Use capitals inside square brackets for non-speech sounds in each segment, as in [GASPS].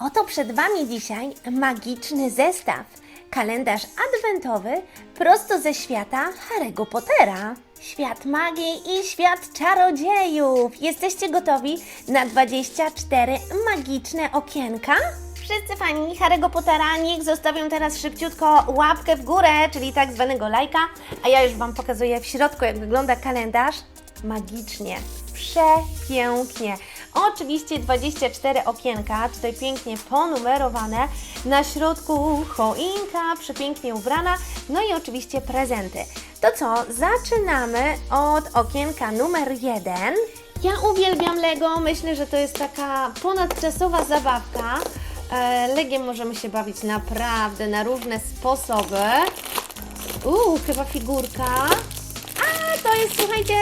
Oto przed Wami dzisiaj magiczny zestaw. Kalendarz adwentowy prosto ze świata Harry'ego Pottera. Świat magii i świat czarodziejów. Jesteście gotowi na 24 magiczne okienka? Wszyscy fani Harry'ego Pottera niech zostawią teraz szybciutko łapkę w górę, czyli tak zwanego lajka, a ja już Wam pokazuję w środku jak wygląda kalendarz. Magicznie, przepięknie. Oczywiście 24 okienka, tutaj pięknie ponumerowane. Na środku choinka, przepięknie ubrana, no i oczywiście prezenty. To co, zaczynamy od okienka numer 1. Ja uwielbiam Lego, myślę, że to jest taka ponadczasowa zabawka. E, Legiem możemy się bawić naprawdę na różne sposoby. Uuu, chyba figurka. A, to jest, słuchajcie,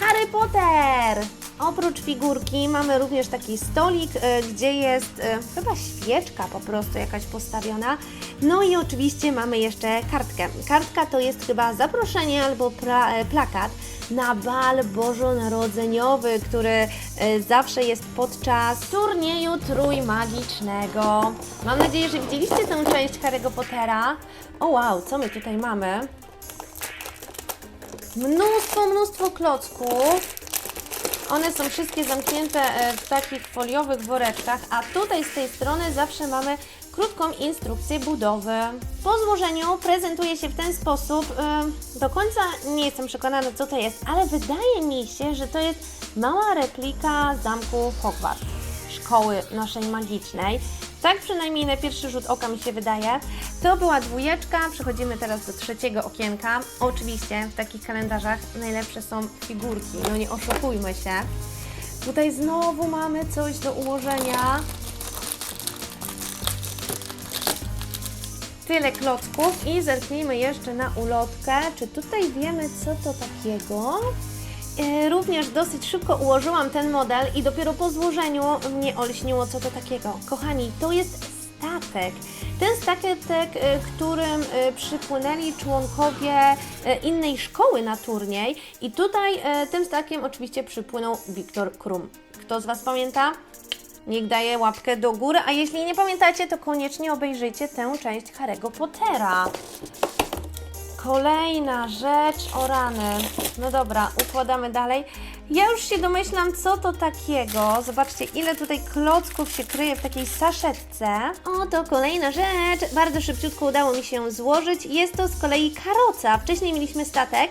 Harry Potter. Oprócz figurki mamy również taki stolik, e, gdzie jest e, chyba świeczka po prostu jakaś postawiona. No i oczywiście mamy jeszcze kartkę. Kartka to jest chyba zaproszenie albo e, plakat na bal bożonarodzeniowy, który zawsze jest podczas turnieju trójmagicznego. Mam nadzieję, że widzieliście tę część Harry'ego Pottera. O wow, co my tutaj mamy? Mnóstwo, mnóstwo klocków. One są wszystkie zamknięte e, w takich foliowych woreczkach, a tutaj z tej strony zawsze mamy krótką instrukcję budowy. Po złożeniu prezentuje się w ten sposób. e, Do końca nie jestem przekonana, co to jest, ale wydaje mi się, że to jest mała replika zamku Hogwarts, szkoły naszej magicznej. Tak przynajmniej na pierwszy rzut oka mi się wydaje. To była dwójeczka, przechodzimy teraz do trzeciego okienka. Oczywiście w takich kalendarzach najlepsze są figurki, no nie oszukujmy się. Tutaj znowu mamy coś do ułożenia. Tyle klocków i zerknijmy jeszcze na ulotkę. Czy tutaj wiemy co to takiego? E, Również dosyć szybko ułożyłam ten model i dopiero po złożeniu mnie olśniło, co to takiego. Kochani, to jest statek. Ten statek, e, którym e, przypłynęli członkowie innej szkoły na turniej i tutaj tym statkiem oczywiście przypłynął Wiktor Krum. Kto z Was pamięta? Niech daje łapkę do góry, a jeśli nie pamiętacie, to koniecznie obejrzyjcie tę część Harry'ego Pottera. Kolejna rzecz, o rany. No dobra, układamy dalej. Ja już się domyślam, co to takiego. Zobaczcie, ile tutaj klocków się kryje w takiej saszetce. O, to kolejna rzecz. Bardzo szybciutko udało mi się złożyć. Jest to z kolei karoca. Wcześniej mieliśmy statek,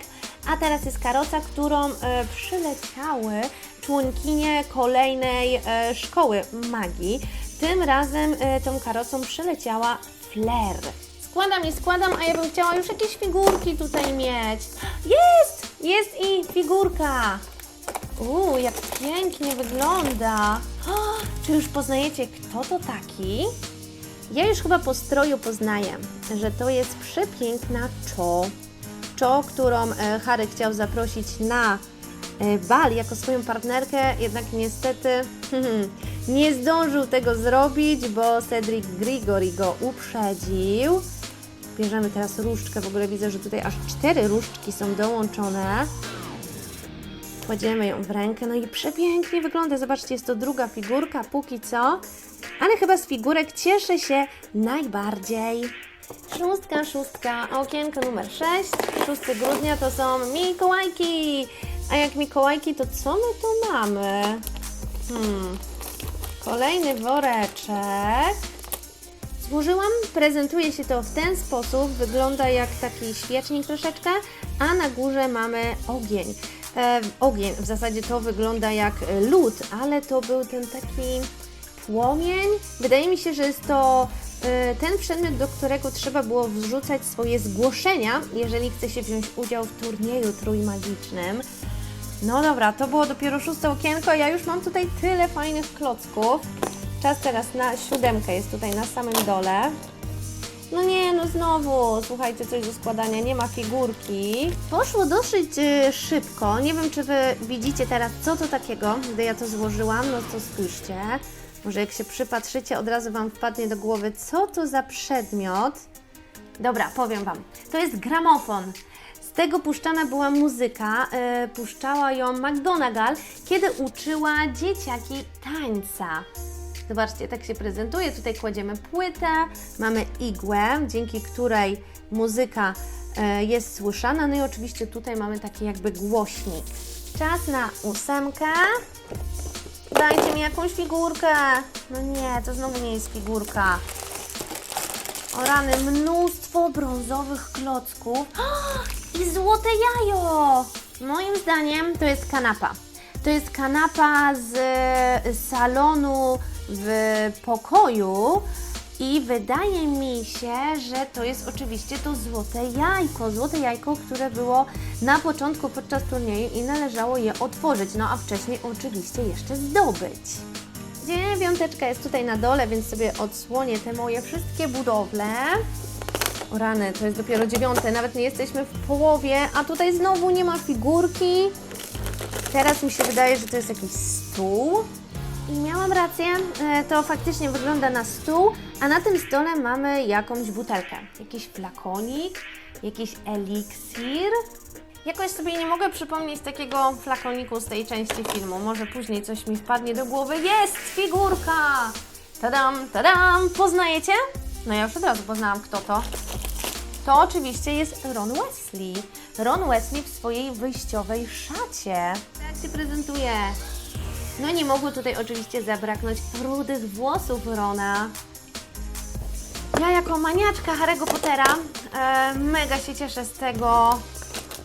a teraz jest karoca, którą e, przyleciały członkinie kolejnej e, szkoły magii. Tym razem e, tą karocą przyleciała Flair. Składam i składam, a ja bym chciała już jakieś figurki tutaj mieć. Jest! Jest i figurka. Uuu, jak pięknie wygląda. O, czy już poznajecie, kto to taki? Ja już chyba po stroju poznaję, że to jest przepiękna Cho. Cho, którą e, Harry chciał zaprosić na e, bal jako swoją partnerkę, jednak niestety [LAUGHS] nie zdążył tego zrobić, bo Cedric Grigori go uprzedził. Bierzemy teraz różdżkę, w ogóle widzę, że tutaj aż cztery różdżki są dołączone. Kładziemy ją w rękę, no i przepięknie wygląda. Zobaczcie, jest to druga figurka póki co, ale chyba z figurek cieszę się najbardziej. Szóstka, szóstka, okienko numer 6, 6 grudnia to są Mikołajki. A jak Mikołajki, to co my tu mamy? Hmm, kolejny woreczek. Złożyłam, prezentuje się to w ten sposób, wygląda jak taki świecznik troszeczkę, a na górze mamy ogień. E, ogień, w zasadzie to wygląda jak lód, ale to był ten taki płomień. Wydaje mi się, że jest to e, ten przedmiot, do którego trzeba było wrzucać swoje zgłoszenia, jeżeli chce się wziąć udział w turnieju trójmagicznym. No dobra, to było dopiero szóste okienko, ja już mam tutaj tyle fajnych klocków. Czas teraz na siódemkę, jest tutaj na samym dole. No nie, no znowu, słuchajcie, coś do składania, nie ma figurki. Poszło dosyć y, szybko, nie wiem czy Wy widzicie teraz, co to takiego, gdy ja to złożyłam, no to spójrzcie. Może jak się przypatrzycie, od razu Wam wpadnie do głowy, co to za przedmiot. Dobra, powiem Wam, to jest gramofon. Z tego puszczana była muzyka, y, puszczała ją McGonagall, kiedy uczyła dzieciaki tańca. Zobaczcie, tak się prezentuje. Tutaj kładziemy płytę, mamy igłę, dzięki której muzyka e, jest słyszana. No i oczywiście tutaj mamy taki jakby głośnik. Czas na ósemkę. Dajcie mi jakąś figurkę. No nie, to znowu nie jest figurka. O rany, mnóstwo brązowych klocków [GASPS] i złote jajo. Moim zdaniem to jest kanapa. To jest kanapa z e, salonu w pokoju i wydaje mi się, że to jest oczywiście to złote jajko. Złote jajko, które było na początku podczas turnieju i należało je otworzyć, no a wcześniej oczywiście jeszcze zdobyć. Dziewiąteczka jest tutaj na dole, więc sobie odsłonię te moje wszystkie budowle. O rany, to jest dopiero dziewiąte, nawet nie jesteśmy w połowie, a tutaj znowu nie ma figurki. Teraz mi się wydaje, że to jest jakiś stół. I miałam rację, e, to faktycznie wygląda na stół, a na tym stole mamy jakąś butelkę. Jakiś flakonik, jakiś eliksir. Jakoś sobie nie mogę przypomnieć takiego flakoniku z tej części filmu. Może później coś mi wpadnie do głowy. Jest figurka! Tadam, tadam! Poznajecie? No ja już od razu poznałam, kto to. To oczywiście jest Ron Wesley. Ron Wesley w swojej wyjściowej szacie. Tak się prezentuje. No nie mogło tutaj oczywiście zabraknąć rudych włosów Rona. Ja jako maniaczka Harry'ego Pottera e, mega się cieszę z tego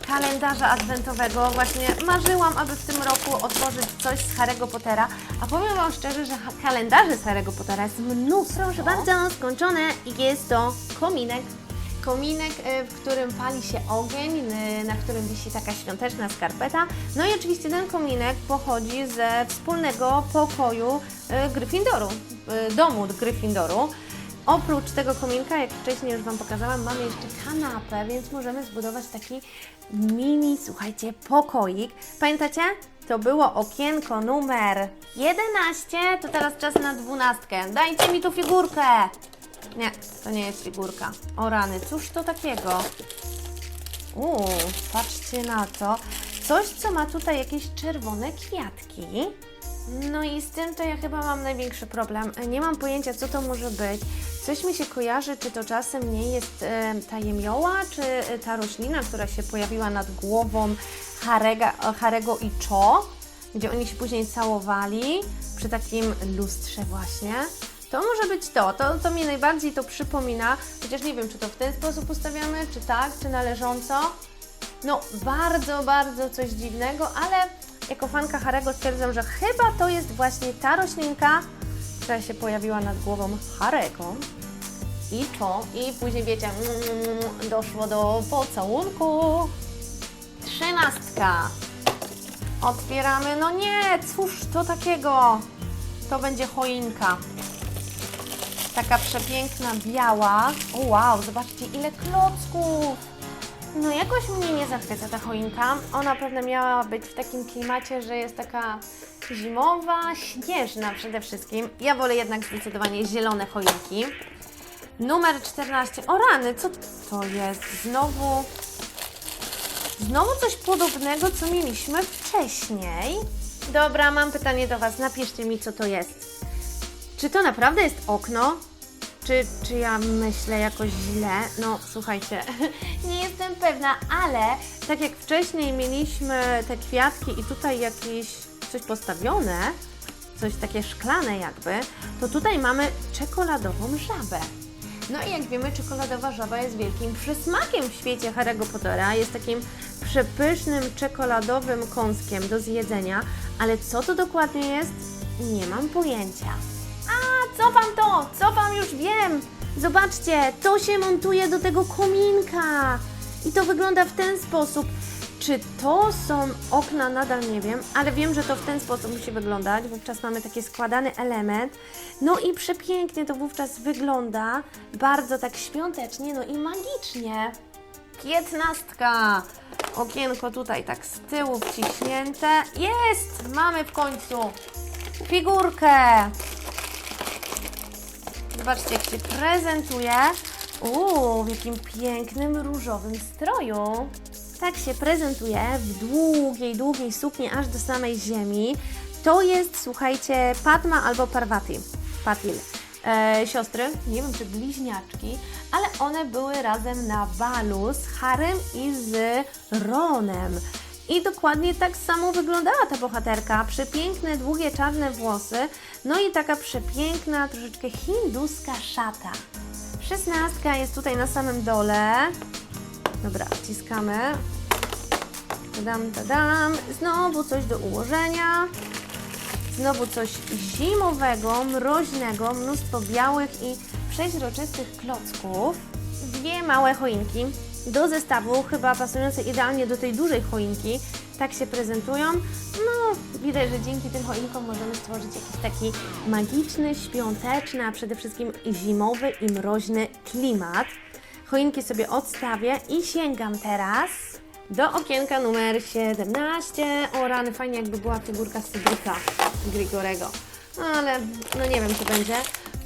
kalendarza adwentowego. Właśnie marzyłam, aby w tym roku otworzyć coś z Harry'ego Pottera, a powiem Wam szczerze, że kalendarzy z Harry'ego Pottera jest mnóstwo. Proszę bardzo, skończone i jest to kominek. Kominek, e, w którym pali się ogień, e, na którym wisi taka świąteczna skarpeta. No i oczywiście ten kominek pochodzi ze wspólnego pokoju e, Gryffindoru, domu Gryffindoru. Oprócz tego kominka, jak wcześniej już Wam pokazałam, mamy jeszcze kanapę, więc możemy zbudować taki mini, słuchajcie, pokoik. Pamiętacie? To było okienko numer 11, to teraz czas na dwunastkę. Dajcie mi tu figurkę! Nie, to nie jest figurka. O rany, cóż to takiego? Uuu, patrzcie na to. Coś, co ma tutaj jakieś czerwone kwiatki. No i z tym to ja chyba mam największy problem. Nie mam pojęcia, co to może być. Coś mi się kojarzy, czy to czasem nie jest e, ta jemioła, czy e, ta roślina, która się pojawiła nad głową Harega, Harego i Cho, gdzie oni się później całowali przy takim lustrze właśnie. To może być to. to. To mi najbardziej to przypomina, chociaż nie wiem, czy to w ten sposób ustawiamy, czy tak, czy należąco. No, bardzo, bardzo coś dziwnego, ale jako fanka Harego stwierdzam, że chyba to jest właśnie ta roślinka, która się pojawiła nad głową Harego. I to, i później wiecie, mm, doszło do pocałunku. Trzynastka. Otwieramy, no nie, cóż to takiego? To będzie choinka. Taka przepiękna, biała. O wow, zobaczcie ile klocków. No jakoś mnie nie zachwyca ta choinka. Ona pewnie miała być w takim klimacie, że jest taka zimowa, śnieżna przede wszystkim. Ja wolę jednak zdecydowanie zielone choinki. Numer 14. O rany, co to jest? Znowu... Znowu coś podobnego, co mieliśmy wcześniej. Dobra, mam pytanie do Was. Napiszcie mi, co to jest. Czy to naprawdę jest okno? Czy, czy ja myślę jakoś źle? No, słuchajcie, [LAUGHS] nie jestem pewna, ale tak jak wcześniej mieliśmy te kwiatki i tutaj jakieś coś postawione, coś takie szklane jakby, to tutaj mamy czekoladową żabę. No i jak wiemy, czekoladowa żaba jest wielkim przysmakiem w świecie Harry'ego Pottera. Jest takim przepysznym czekoladowym kąskiem do zjedzenia, ale co to dokładnie jest? Nie mam pojęcia. Cofam to! Cofam, już wiem! Zobaczcie, to się montuje do tego kominka. I to wygląda w ten sposób. Czy to są okna, nadal nie wiem, ale wiem, że to w ten sposób musi wyglądać. Wówczas mamy taki składany element. No i przepięknie to wówczas wygląda. Bardzo tak świątecznie, no i magicznie. Piętnastka. Okienko tutaj tak z tyłu wciśnięte. Jest! Mamy w końcu figurkę. Zobaczcie, jak się prezentuje. Uuu, w jakim pięknym różowym stroju. Tak się prezentuje w długiej, długiej sukni aż do samej ziemi. To jest, słuchajcie, Padma albo Parvati. Patil. E, siostry, nie wiem czy bliźniaczki, ale one były razem na balu z Harrym i z Ronem. I dokładnie tak samo wyglądała ta bohaterka. Przepiękne, długie, czarne włosy, no i taka przepiękna, troszeczkę hinduska szata. Szesnastka jest tutaj na samym dole. Dobra, wciskamy. Tadam, tadam. Znowu coś do ułożenia. Znowu coś zimowego, mroźnego, mnóstwo białych i przeźroczystych klocków. Dwie małe choinki do zestawu, chyba pasujące idealnie do tej dużej choinki. Tak się prezentują. No, widać, że dzięki tym choinkom możemy stworzyć jakiś taki magiczny, świąteczny, a przede wszystkim zimowy i mroźny klimat. Choinki sobie odstawię i sięgam teraz do okienka numer 17. O rany, fajnie jakby była figurka z Grigorego. No ale no nie wiem, czy będzie.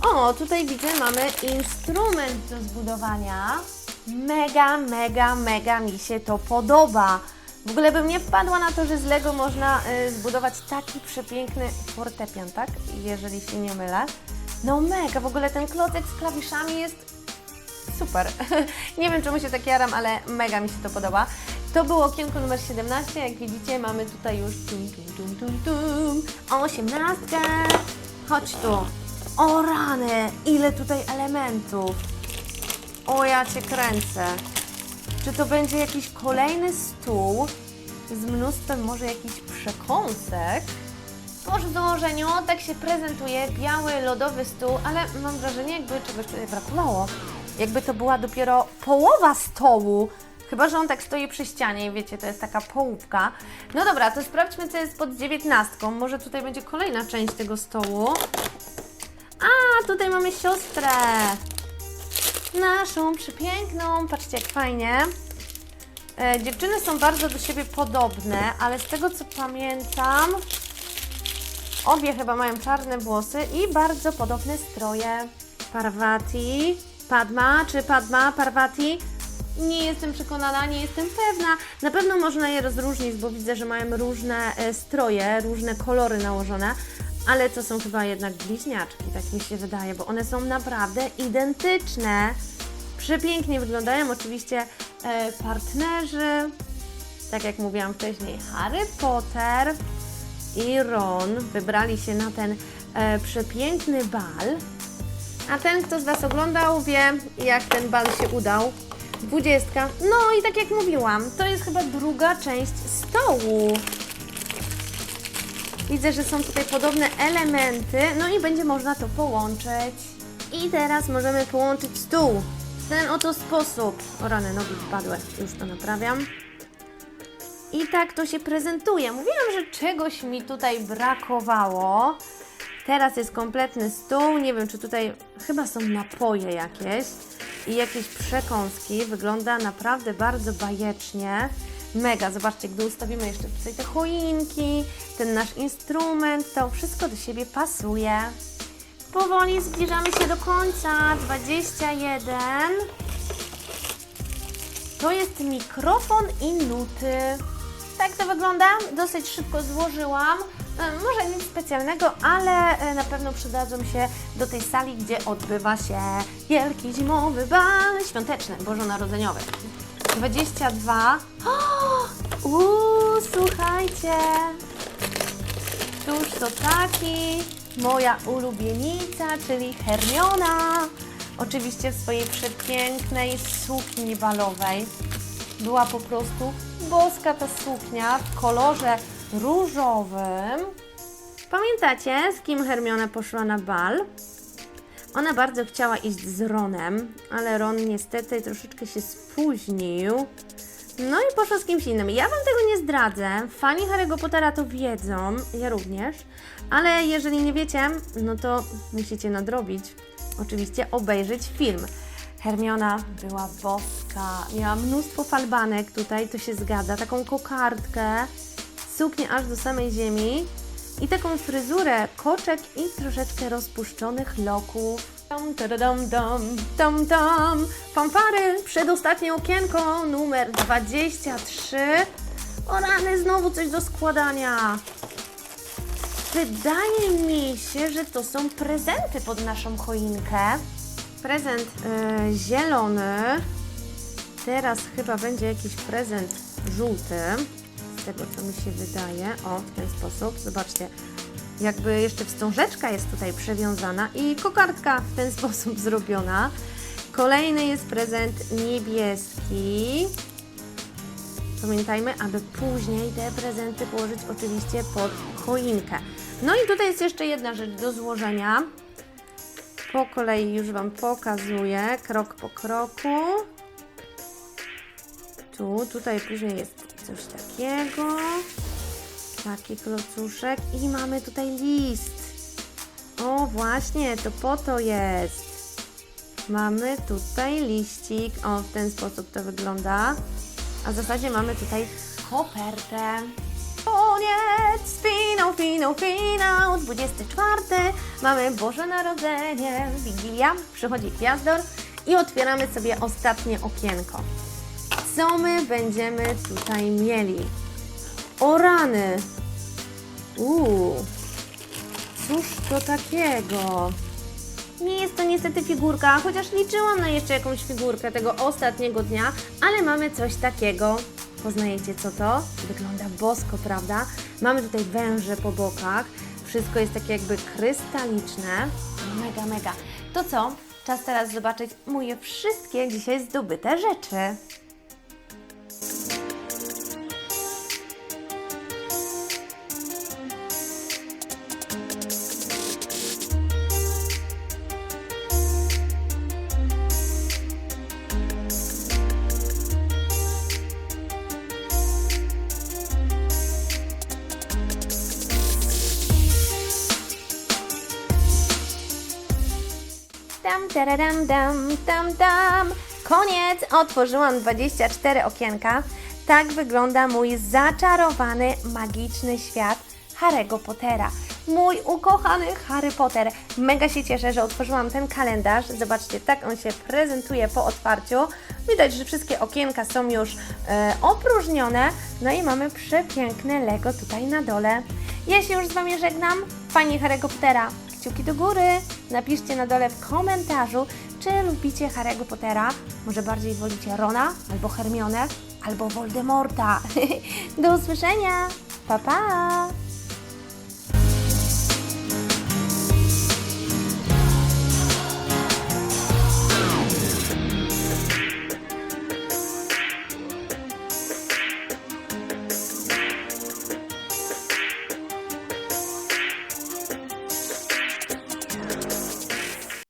O, tutaj widzę, mamy instrument do zbudowania. Mega, mega, mega mi się to podoba. W ogóle bym nie wpadła na to, że z Lego można y, zbudować taki przepiękny fortepian, tak? Jeżeli się nie mylę. No mega, w ogóle ten klocek z klawiszami jest Super. [LAUGHS] Nie wiem, czemu się tak jaram, ale mega mi się to podoba. To było okienko numer 17. Jak widzicie, mamy tutaj już tum, tum, tum, tum, tum. 18. Chodź tu. O rany, ile tutaj elementów. O, ja cię kręcę. Czy to będzie jakiś kolejny stół z mnóstwem może jakichś przekąsek? Po założeniu tak się prezentuje biały, lodowy stół, ale mam wrażenie, jakby czegoś tutaj brakowało. Jakby to była dopiero połowa stołu. Chyba, że on tak stoi przy ścianie i wiecie, to jest taka połówka. No dobra, to sprawdźmy, co jest pod dziewiętnastką. Może tutaj będzie kolejna część tego stołu. A, tutaj mamy siostrę. Naszą przepiękną. Patrzcie, jak fajnie. E, dziewczyny są bardzo do siebie podobne, ale z tego co pamiętam, Obie chyba mają czarne włosy i bardzo podobne stroje. Parvati, Padma czy Padma, Parvati? Nie jestem przekonana, nie jestem pewna. Na pewno można je rozróżnić, bo widzę, że mają różne e, stroje, różne kolory nałożone, ale to są chyba jednak bliźniaczki, tak mi się wydaje, bo one są naprawdę identyczne. Przepięknie wyglądają oczywiście e, partnerzy, tak jak mówiłam wcześniej, Harry Potter i Ron wybrali się na ten e, przepiękny bal. A ten, kto z Was oglądał, wie, jak ten bal się udał. Dwudziestka. No i tak jak mówiłam, to jest chyba druga część stołu. Widzę, że są tutaj podobne elementy, no i będzie można to połączyć. I teraz możemy połączyć stół w ten oto sposób. O rany, nogi wpadły, już to naprawiam. I tak to się prezentuje. Mówiłam, że czegoś mi tutaj brakowało. Teraz jest kompletny stół. Nie wiem, czy tutaj chyba są napoje jakieś i jakieś przekąski. Wygląda naprawdę bardzo bajecznie. Mega, zobaczcie, gdy ustawimy jeszcze tutaj te choinki, ten nasz instrument, to wszystko do siebie pasuje. Powoli zbliżamy się do końca. 21. To jest mikrofon i nuty. Tak to wygląda. Dosyć szybko złożyłam. E, Może nic specjalnego, ale e, na pewno przydadzą się do tej sali, gdzie odbywa się wielki zimowy bal świąteczny, bożonarodzeniowy. 22. O! Uuu, słuchajcie. Cóż to taki? Moja ulubienica, czyli Hermiona. Oczywiście w swojej przepięknej sukni balowej. Była po prostu boska ta suknia w kolorze różowym. Pamiętacie, z kim Hermiona poszła na bal? Ona bardzo chciała iść z Ronem, ale Ron niestety troszeczkę się spóźnił. No i poszła z kimś innym. Ja Wam tego nie zdradzę. Fani Harry'ego Pottera to wiedzą, ja również. Ale jeżeli nie wiecie, no to musicie nadrobić. Oczywiście obejrzeć film. Hermiona była boska, miała mnóstwo falbanek tutaj, to się zgadza, taką kokardkę, suknię aż do samej ziemi i taką fryzurę, koczek i troszeczkę rozpuszczonych loków. Dom, tadadom, dom, dom, dom. Fanfary, przedostatnie okienko, numer 23. O rany, znowu coś do składania. wydaje mi się, że to są prezenty pod naszą choinkę. Prezent e, zielony. Teraz chyba będzie jakiś prezent żółty. Z tego, co mi się wydaje. O, w ten sposób. Zobaczcie. Jakby jeszcze wstążeczka jest tutaj przewiązana i kokardka w ten [LAUGHS] sposób zrobiona. Kolejny jest prezent niebieski. Pamiętajmy, aby później te prezenty położyć oczywiście pod choinkę. No i tutaj jest jeszcze jedna rzecz do złożenia. Po kolei już Wam pokazuję, krok po kroku. Tu, tutaj później jest coś takiego. Taki klocuszek i mamy tutaj list. O, właśnie, to po to jest. Mamy tutaj liścik. O, w ten sposób to wygląda. A w zasadzie mamy tutaj kopertę. Koniec! Finał, finał, finał! 24. Mamy Boże Narodzenie, Wigilia, przychodzi Gwiazdor i otwieramy sobie ostatnie okienko. Co my będziemy tutaj mieli? O rany! Uuu, cóż to takiego? Nie jest to niestety figurka, chociaż liczyłam na jeszcze jakąś figurkę tego ostatniego dnia, ale mamy coś takiego. Poznajecie co to? Wygląda bosko, prawda? Mamy tutaj węże po bokach, wszystko jest takie jakby krystaliczne. Mega, mega. To co? Czas teraz zobaczyć moje wszystkie dzisiaj zdobyte rzeczy. Tam, tararam, dam, tam, tam. Koniec! Otworzyłam 24 okienka. Tak wygląda mój zaczarowany, magiczny świat Harry'ego Pottera. Mój ukochany Harry Potter. Mega się cieszę, że otworzyłam ten kalendarz. Zobaczcie, tak on się prezentuje po otwarciu. Widać, że wszystkie okienka są już e, opróżnione. No i mamy przepiękne Lego tutaj na dole. Ja się już z Wami żegnam. Pani Harry'ego Pottera, kciuki do góry. Napiszcie na dole w komentarzu, czy lubicie Harry'ego Pottera. Może bardziej wolicie Rona, albo Hermionę, albo Voldemorta. [LAUGHS] Do usłyszenia. Pa, pa!